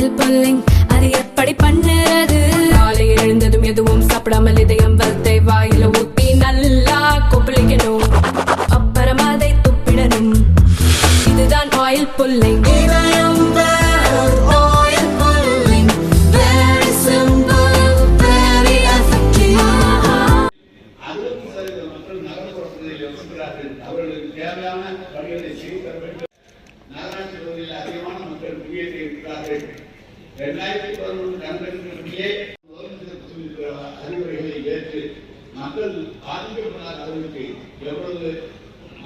Style pulling அது எப்படி பண்ணு?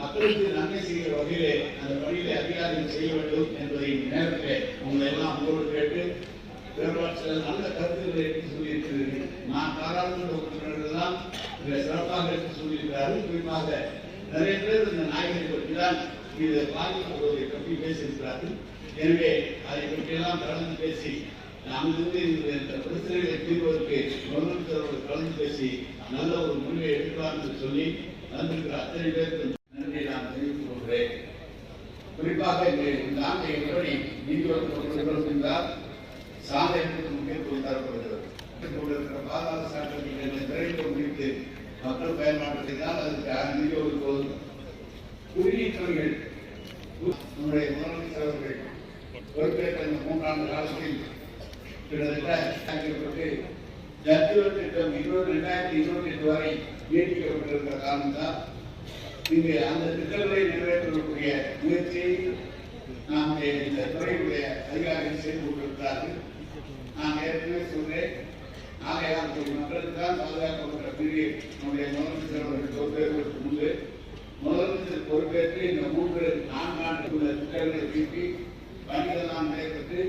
மக்களுக்கு நன்மை செய்கிற வகையிலே அந்த பணிகளை அதிகாரிகள் செய்ய வேண்டும் என்பதை இந்த நேரத்திலே உங்களை எல்லாம் உங்களோடு கேட்டு வேறுபாடு சில நல்ல கருத்துக்களை எடுத்து சொல்லியிருக்கிறீர்கள். நான் பாராளுமன்ற உறுப்பினர்கள் தான் இதை சிறப்பாக எடுத்து சொல்லியிருக்கிறார்கள். குறிப்பாக நிறைய பேர் இந்த நாயகரை பற்றி தான் இதை பாதிக்கப்படுவதை பற்றி பேசியிருக்கிறார்கள். எனவே அதை பற்றியெல்லாம் கலந்து பேசி அங்கிருந்து இந்த பிரச்சனைகளை தீர்வதற்கு முதலமைச்சரோடு கலந்து பேசி நல்ல ஒரு முடிவை எடுக்கலாம் என்று சொல்லி வந்திருக்கிற அத்தனை பேருக்கு நன்றியை நான் தெரிவித்துக் கொள்கிறேன் குறிப்பாக இங்கு இந்த ஆண்டு எப்படி நிதி ஒதுக்கப்பட்டிருக்கிறது என்றால் சாலைகளுக்கு முக்கியத்துவம் தரப்படுகிறது பாதாள சாலைகளை விரைந்து முடித்து மக்கள் பயன்பாடு செய்தால் அதுக்கு நிதி ஒதுக்குவது? குடிநீர்த்துறைகள் நம்முடைய முதலமைச்சர் அவர்கள் பொறுப்பேற்ற இந்த மூன்றாண்டு காலத்தில் கிட்டத்தட்ட ஆக்கப்பட்டு திட்டம் இருபது ரெண்டாயிரத்தி இருபத்தி எட்டு வரை நீட்டிக்கப்பட்டிருக்கிற காரணம் தான் இங்கு அந்த திட்டங்களை நிறைவேற்றக்கூடிய முயற்சியை நம்முடைய இந்த துறையுடைய அதிகாரிகள் செய்து கொண்டிருக்கிறார்கள் நான் ஏற்கனவே சொன்னேன். ஆகையால் கோடி மக்களுக்கு பாதுகாக்கப்பட்ட பிரிவு நம்முடைய முதலமைச்சர் அவர்கள் பொறுப்பேற்பதற்கு முன்பு முதலமைச்சர் பொறுப்பேற்று இந்த மூன்று நான்காண்டுக்குள்ள திட்டங்களை தீட்டி பணிகளெல்லாம் நடைபெற்று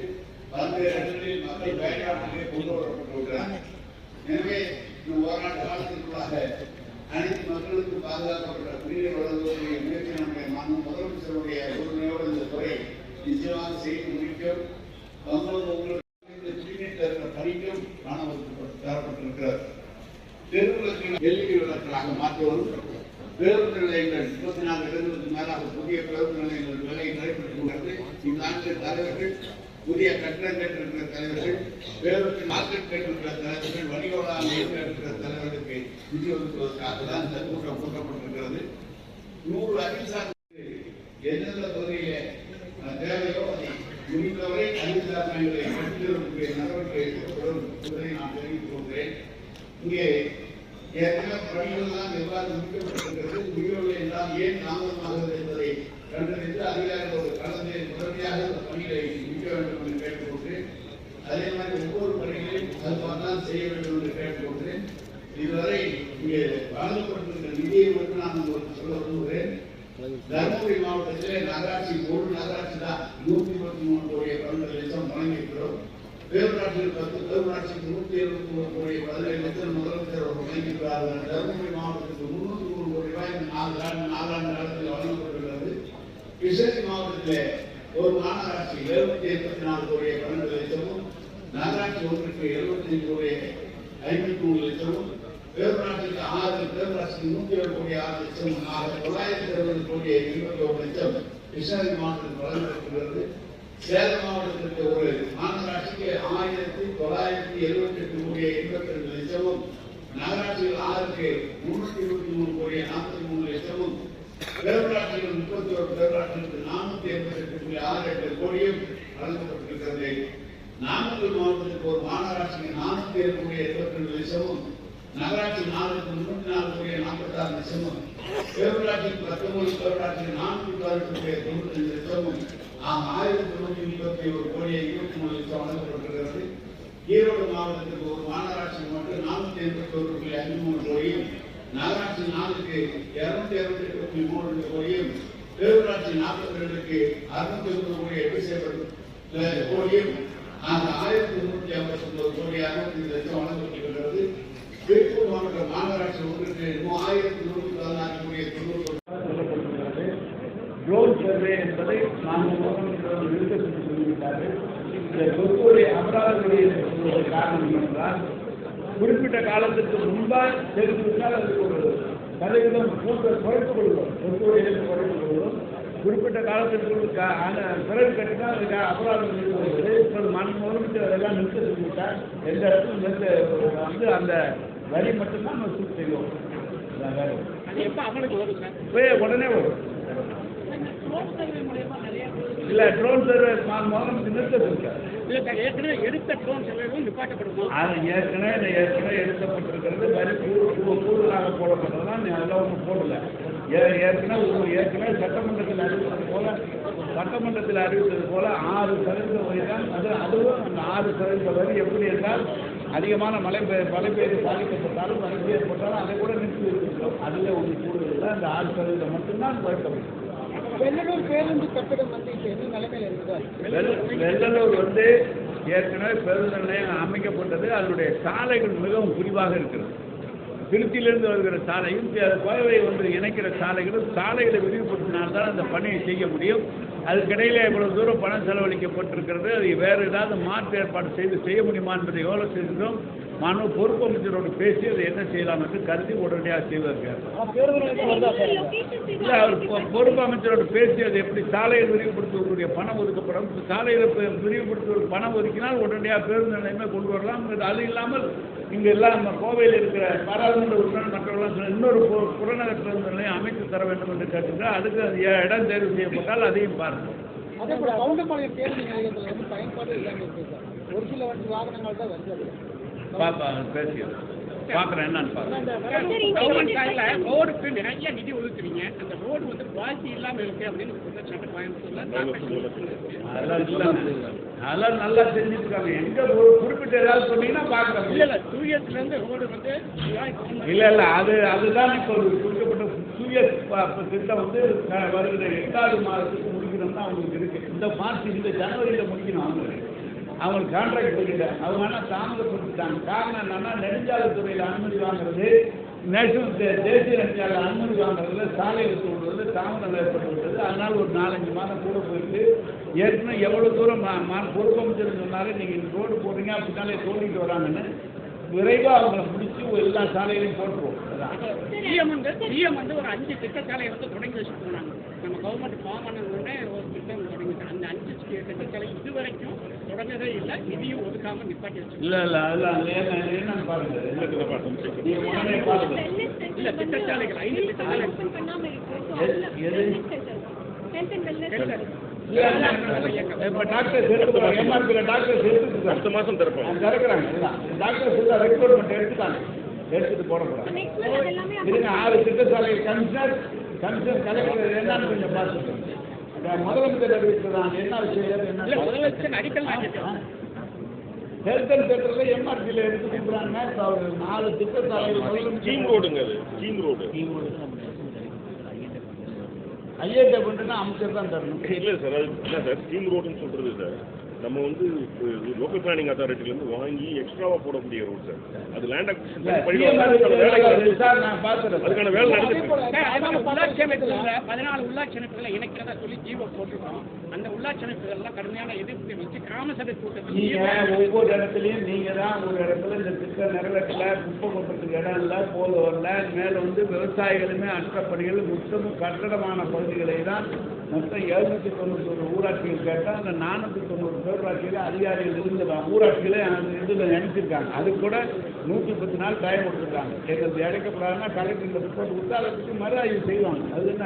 பல்வேறு இடங்களில் மக்கள் பயன்பாட்டிலே கொண்டு வரப்பட்டிருக்கிறார். எனவே இந்த ஓராண்டு காலத்திற்குள்ளாக அனைத்து மக்களுக்கும் பாதுகாக்கப்பட்ட குடிநீர் வழங்குவதற்குரிய முயற்சி நம்முடைய அமைச்சருடைய முதலமைச்சருடைய இந்த துறை நிச்சயமாக செய்து முடிக்கும். தங்களது உங்களுக்கு இந்த தருகிற பணிக்கும் மாணவர்கள் ஒதுக்கப்பட்டு தரப்பட்டிருக்கிறது. தெருவிளக்கு எல்இடி விளக்குகளாக மாற்றுவதும் பேருந்து நிலையங்கள் முப்பத்தி நாலு இடங்களுக்கு மேலாக புதிய பேருந்து நிலையங்கள் வேலை நடைபெற்றுக் இந்த ஆண்டு தலைவர்கள் புதிய கட்டணம் கேட்டிருக்கிற தலைவர்கள் பேருந்து மார்க்கெட் கேட்டிருக்கிற தலைவர்கள் வணிக வளாகம் இருக்கிற தலைவர்களுக்கு நிதி ஒதுக்குவதற்காக தான் இந்த கூட்டம் கூட்டப்பட்டிருக்கிறது இங்கே ஏற்கனவே பணிகள் எல்லாம் எவ்வாறு முடிக்கப்பட்டிருக்கிறது முடிவுகள் எல்லாம் ஏன் தாமதமாகிறது என்பதை கண்டறிந்து அதிகாரிகளோடு கலந்து முதன்மையாக இந்த பணிகளை முடிக்க வேண்டும் என்று கேட்டுக்கொண்டேன் அதே மாதிரி ஒவ்வொரு பணிகளையும் அதுதான் செய்ய வேண்டும் என்று கேட்டுக்கொண்டேன் இதுவரை இங்கே வழங்கப்பட்டிருக்கிற நிதியை மட்டும் நான் உங்களுக்கு சொல்ல விரும்புகிறேன். தருமபுரி மாவட்டத்திலே நகராட்சி ஒரு நகராட்சி தான் நூற்றி இருபத்தி மூணு கோடிய பன்னெண்டு லட்சம் வழங்கியிருக்கிறோம். பேரூராட்சியில் பத்து பேரூராட்சிக்கு நூற்றி எழுபத்தி மூணு கோடி பதினேழு லட்சம் முதலமைச்சர் அவர்கள் வழங்கியிருக்கிறார்கள் தருமபுரி மாவட்டத்துக்கு முன்னூத்தி மூணு கோடி ரூபாய் இந்த நாலு ஆண்டு நாலாண்டு காலத்தில் வழங்கப்பட்டுள்ளது கிருஷ்ணகிரி மாவட்டத்தில் ஒரு மாநகராட்சி எழுநூத்தி எண்பத்தி நாலு கோடி பன்னெண்டு லட்சமும் நகராட்சி ஒன்றுக்கு எழுபத்தி ஐந்து கோடி ஐம்பத்தி மூணு லட்சமும் பேரூராட்சிக்கு ஆறு பேரூராட்சிக்கு நூற்றி ஏழு கோடி ஆறு லட்சம் ஆக தொள்ளாயிரத்தி அறுபது கோடி இருபத்தி ஒரு லட்சம் கிருஷ்ணகிரி மாவட்டத்தில் வழங்கப்பட்டுள்ளது சேலம் மாவட்டத்திற்கு ஒரு மாநகராட்சிக்கு ஆயிரத்தி தொள்ளாயிரத்தி எழுபத்தி எட்டு கோடியே எண்பத்தி ரெண்டு லட்சமும் நகராட்சிகள் ஆறுக்கு முன்னூத்தி இருபத்தி மூணு கோடியே நாற்பத்தி மூணு லட்சமும் பேரூராட்சிகள் முப்பத்தி ஒரு பேரூராட்சிகளுக்கு நானூத்தி எண்பத்தி எட்டு புள்ளி ஆறு எட்டு கோடியும் வழங்கப்பட்டிருக்கிறது. நாமக்கல் மாவட்டத்துக்கு ஒரு மாநகராட்சிக்கு நானூத்தி ஏழு கோடி எண்பத்தி ரெண்டு லட்சமும் நகராட்சி நாலுக்கு முன்னூத்தி நாலு கோடியே நாற்பத்தி ஆறு லட்சமும் பேரூராட்சிக்கு பத்தொன்பது பேரூராட்சிக்கு நானூத்தி பதினெட்டு கோடியே தொண்ணூத்தி அஞ்சு லட்சமும் ஆக ஆயிரத்தி தொண்ணூற்றி முப்பத்தி ஒரு கோடியை இருபத்தி மூணு லட்சம் வழங்கப்பட்டிருக்கிறது. ஈரோடு மாவட்டத்துக்கு ஒரு மாநகராட்சி மட்டும் நானூத்தி எண்பத்தி ஒரு புள்ளி அஞ்சு மூணு கோடியும் நகராட்சி நாலுக்கு இருநூத்தி அறுபத்தி எட்டு புள்ளி மூணு ரெண்டு கோடியும் பேரூராட்சி நாற்பத்தி ரெண்டுக்கு அறுநூத்தி ஒன்பது கோடி எட்டு செய்யப்பட்டு கோடியும் அந்த ஆயிரத்தி முன்னூத்தி ஐம்பத்தி ஒன்பது கோடி அறுபத்தி லட்சம் வழங்கப்பட்டிருக்கிறது. திருப்பூர் மாவட்ட மாநகராட்சி ஒன்று மூவாயிரத்தி நூற்றி பதினாறு கோடி தொண்ணூறு சொல்லப்பட்டிருக்கிறது ட்ரோன் சர்வே என்பதை நாங்கள் முதலமைச்சர் நிறுத்த சொல்லி சொல்லிவிட்டார்கள் இந்த சொத்துடைய சொல்வதற்கு காரணம் என்னவென்றால் குறிப்பிட்ட காலத்திற்கு முன்பாக தெரிவித்தால் அதுக்கு ஒரு சதவீதம் கூட்ட குறைத்துக் கொள்வோம் சொத்துடைய குறைத்துக் கொள்வோம் குறிப்பிட்ட காலத்திற்குள் கா- ஆன பிறகு கட்டினால் அதுக்கு அபராதம் இருக்கிறது இப்போது மண் முதல் அதெல்லாம் நிறுத்த சொல்லிவிட்டார். எந்த இடத்துல நிறுத்த வந்து அந்த வரி மட்டும்தான் நம்ம சூட் செய்வோம். அதான் வேற ஒண்ணும். அது எப்போ அமலுக்கு வரும் சார் போய் உடனே வரும் இல்ல ட்ரோன் சர்வீஸ் நான் முதல்ல நிறுத்த சொல்லிட்டார் இல்லை சார் ஏற்கனவே எடுத்த ட்ரோன் செலவும் நிப்பாட்டப்படுமா? அது ஏற்கனவே ஏற்கனவே எடுக்கப்பட்டிருக்கிறது. வரி கூடுதலாக போடப்பட்டதுதான் அதெல்லாம் ஒன்றும் போடல. ஏ- ஏற்கனவே ஒரு- ஏற்கனவே சட்டமன்றத்தில் அறிவித்தது போல சட்டமன்றத்தில் அறிவித்தது போல ஆறு சதவீத வரி தான். அது அதுவும் அந்த ஆறு சதவீத வரி எப்படி என்றால் அதிகமான மழை பெய் மழை பெய்து பாதிக்கப்பட்டாலும் வறட்சி ஏற்பட்டாலும் அதை கூட நிறுத்தி வச்சிருக்கோம் அதில் ஒன்று கூடுதல் அந்த ஆறு சதவீதம் மட்டும்தான் குறைக்கப்படும் வெள்ளலூர் பேருந்து கட்டிடம் வந்து இப்போ என்ன நிலைமையில் இருக்குது வெள்ளலூர் வந்து ஏற்கனவே பேருந்து நிலையம் அமைக்கப்பட்டது. அதனுடைய சாலைகள் மிகவும் குறிவாக இருக்கிறது. திருச்சியிலிருந்து வருகிற சாலையும் கோவை வந்து இணைக்கிற சாலைகளும் சாலைகளை விரிவுபடுத்தினால்தான் அந்த பணியை செய்ய முடியும். அதுக்கிடையில் இவ்வளவு தூரம் பணம் செலவழிக்கப்பட்டிருக்கிறது. அது வேறு ஏதாவது மாற்று ஏற்பாடு செய்து செய்ய முடியுமா என்பதை எவ்வளோ செய்திருக்கிறோம் மனு பொறுப்பு அமைச்சரோடு பேசி அதை என்ன செய்யலாம் என்று கருதி உடனடியாக சார். இல்ல அவர் பொறுப்பு அமைச்சரோடு பேசி அது எப்படி சாலையை விரிவுபடுத்தக்கூடிய பணம் ஒதுக்கப்படும்? சாலையில் விரிவுபடுத்துவதற்கு பணம் ஒதுக்கினால் உடனடியாக பேருந்து நிலையமே கொண்டு வரலாம். அது இல்லாமல் இங்க எல்லாம் நம்ம கோவையில் இருக்கிற பாராளுமன்ற உறுப்பினர் மற்றவர்கள் இன்னொரு புறநகர் பேருந்து நிலையம் அமைத்து தர வேண்டும் என்று கேட்டுக்கிறார் அதுக்கு இடம் தேர்வு செய்யப்பட்டால் அதையும் பாருங்கள் அதே போல கவுண்டம்பாளையம் பேருந்து நிலையத்தில் வந்து பயன்பாடு இல்லாமல் ஒரு சில வாகனங்கள் தான் வருது பாப்பா பேசி பார்க்குறேன் என்னன்னு சார்ல ரோடுக்கு நிறைய நிதி ஒதுக்குறீங்க. அந்த ரோடு வந்து குவாலிட்டி இல்லாம இருக்கு அப்படின்னு குற்றச்சாட்டு கோயம்புத்தூர்ல அதெல்லாம் நல்லா செஞ்சுருக்காங்க. எங்க ஒரு குறிப்பிட்ட ஏதாவது சொன்னீங்கன்னா பார்க்குறேன். இல்ல இல்ல இருந்து ரோடு வந்து இல்ல இல்ல அது அதுதான் இப்போ ஒரு குறிப்பிட்ட சூயஸ் திட்டம் வந்து வருகிற எட்டாவது மாதத்துக்கு முடிக்கணும்னு அவங்களுக்கு இருக்கு. இந்த மார்ச் இந்த ஜனவரியில முடிக்கணும் அவங்களுக்கு. அவங்களுக்கு கான்ட்ராக்ட் பண்ணிட்டு அவங்க ஆனால் தாமதப்படுத்திட்டாங்க காரணம் என்னன்னா நெடுஞ்சாலைத்துறையில் அனுமதி வாங்குறது நேஷனல் தே- தேசிய நெடுஞ்சாலை அனுமதி வாங்குறதுல சாலை எடுத்து விடுறது தாமதம் ஏற்பட்டு விட்டது அதனால் ஒரு நாலஞ்சு மாதம் கூட போயிட்டு ஏற்கனவே எவ்வளோ தூரம் மா- பொறுப்பு அமைச்சர் சொன்னாரு நீங்கள் இந்த ரோடு போடுறீங்க அப்படின்னாலே தோண்டிட்டு வராங்கன்னு. விரைவாக அவங்கள முடிச்சு எல்லா சாலையிலையும் போட்டுருவோம். சிஎம் வந்து சிஎம் வந்து ஒரு அஞ்சு திட்டச்சாலை வந்து தொடங்கி வச்சுட்டு போனாங்க. நம்ம கவர்மெண்ட் ஃபார்ம் பண்ண ஒரு திட்டம் தொடங்கிட்டு அந்த அஞ்சு திட்டச்சாலை இது வரைக்கும் தொடங்கவே இல்லை நிதியும் ஒதுக்காம நிப்பாட்டி வச்சு இல்ல இல்ல அதெல்லாம் என்ன என்னன்னு பாருங்க உடனே பாருங்க இல்ல திட்டச்சாலைகள் ஐந்து திட்டச்சாலை இப்ப டாக்டர் சேர்த்து எம்ஆர்பியில டாக்டர் சேர்த்து அடுத்த மாதம் திறப்பாங்க திறக்கிறாங்க டாக்டர் சொல்ல ரெக்ரூட்மெண்ட் எடுத்துட்டாங்க எடுத்துட்டு போட போறாங்க இருங்க ஆறு திட்டசாலை கமிஷனர் கமிஷனர் கலெக்டர் என்னன்னு கொஞ்சம் பார்த்துக்கோங்க முதலமைச்சர் அறிவித்ததான் என்ன விஷயம்? என்ன முதலமைச்சர் அடிக்கல் ஹெல்த் அண்ட் சென்டர்ல எம்ஆர்பியில் எடுத்து கொடுக்குறாங்க அவர் நாலு திட்டசாலைகள் ஸ்கீம் ரோடுங்க அது. ஸ்கீம் ரோடு ஐஏடி அப்படின்னா அமைச்சர் தான் தரணும். இல்லை சார் அது இல்லை சார் ஸ்கீம் ரோடுன்னு சொல்கிறது சார் நம்ம வந்து லோக்கல் பிளானிங் அத்தாரிட்டிலேருந்து வாங்கி எக்ஸ்ட்ராவாக போடக்கூடிய ரோடு சார் அது லேண்ட் பார்த்துறேன் அதுக்கான வேலை நடந்துட்டு பதினாலு உள்ளாட்சி அமைப்புகளை இணைக்கிறதா சொல்லி ஜீவோ போட்டிருக்கோம். அந்த உள்ளாட்சி அமைப்புகள்லாம் கடுமையான எதிர்ப்பு வச்சு கிராம சபை கூட்டத்தில் நீங்க ஒவ்வொரு இடத்துலயும் நீங்க தான் ஒரு இடத்துல இந்த திட்டம் நிறைவேற்றல குப்பை கொட்டுறதுக்கு இடம் இல்லை போது வரல மேல வந்து விவசாயிகளுமே அற்றப்பணிகள் மொத்தமும் கட்டடமான பகுதிகளை தான் மொத்தம் எழுநூத்தி தொண்ணூத்தி ஒரு ஊராட்சிகள் கேட்டால் அந்த நானூற்றி தொண்ணூறு பேரூராட்சியில அதிகாரிகள் இருந்துதான் ஊராட்சிகளே அந்த இதில் நினைச்சிருக்காங்க. அது கூட நூற்றி பத்து நாள் டைம் கொடுத்துருக்காங்க. எங்களுக்கு இடைக்கப்படாதுன்னா கலெக்டர் இந்த ரிப்போர்ட் கொடுத்தா அதை பற்றி மறு ஆய்வு செய்வாங்க. அது என்ன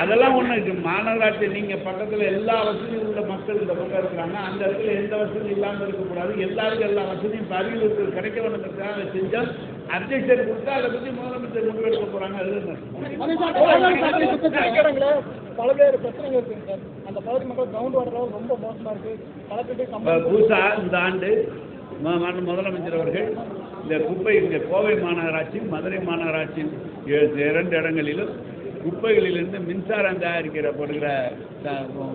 அதெல்லாம் ஒண்ணு மாநகராட்சி நீங்க பக்கத்துல எல்லா வசதியும் உள்ள மக்கள் இந்த பக்கம் இருக்கிறாங்க அந்த இடத்துல எந்த வசதியும் இல்லாம இருக்கக்கூடாது. எல்லாருக்கும் எல்லா வசதியும் இப்ப அருகில் இருக்கிற கிடைக்க வேணுங்கிறதுக்காக அதை செஞ்சா அப்ஜெக்ஷன் கொடுத்தா அதை பத்தி முதலமைச்சர் முடிவெடுக்க போறாங்க. அது என்ன? பல்வேறு பிரச்சனைகள் இருக்குங்க சார். அந்த பகுதி மக்கள் கிரவுண்ட் வாட்டர் ரொம்ப மோசமா இருக்கு. கலெக்டர் இப்ப புதுசா இந்த ஆண்டு முதலமைச்சர் அவர்கள் இந்த குப்பை இங்க கோவை மாநகராட்சி மதுரை மாநகராட்சி இரண்டு இடங்களிலும் குப்பைகளிலிருந்து மின்சாரம் தயாரிக்கப்படுகிற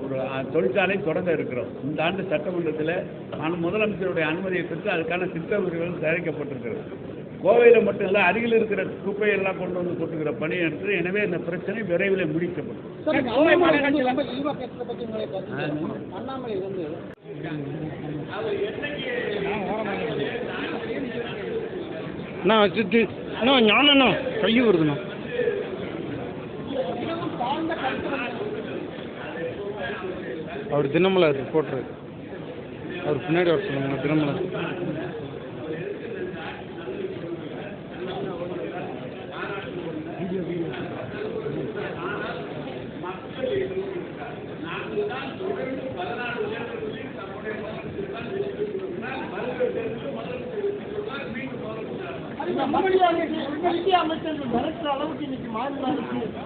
ஒரு தொழிற்சாலை தொடங்க இருக்கிறோம். இந்த ஆண்டு சட்டமன்றத்தில் மன- முதலமைச்சருடைய அனுமதியை பெற்று அதுக்கான திட்ட உரிமைகள் தயாரிக்கப்பட்டிருக்கிறது. கோவையில் மட்டும் இல்லை அருகில் இருக்கிற குப்பையெல்லாம் கொண்டு வந்து கொட்டுகிற பணி எடுத்து எனவே இந்த பிரச்சனை விரைவில் முடிக்கப்படும். அண்ணா சித்து. அண்ணா ஞானண்ணா கை வருதுண்ணா அவர் தினமலர் ரிப்போர்ட்டர் அவர் பின்னாடி வர சொல்லுங்க தினமலர். உள்கல்வி அமைச்சர்கள் மிரட்டுற அளவுக்கு இன்னைக்கு மாநில அரசு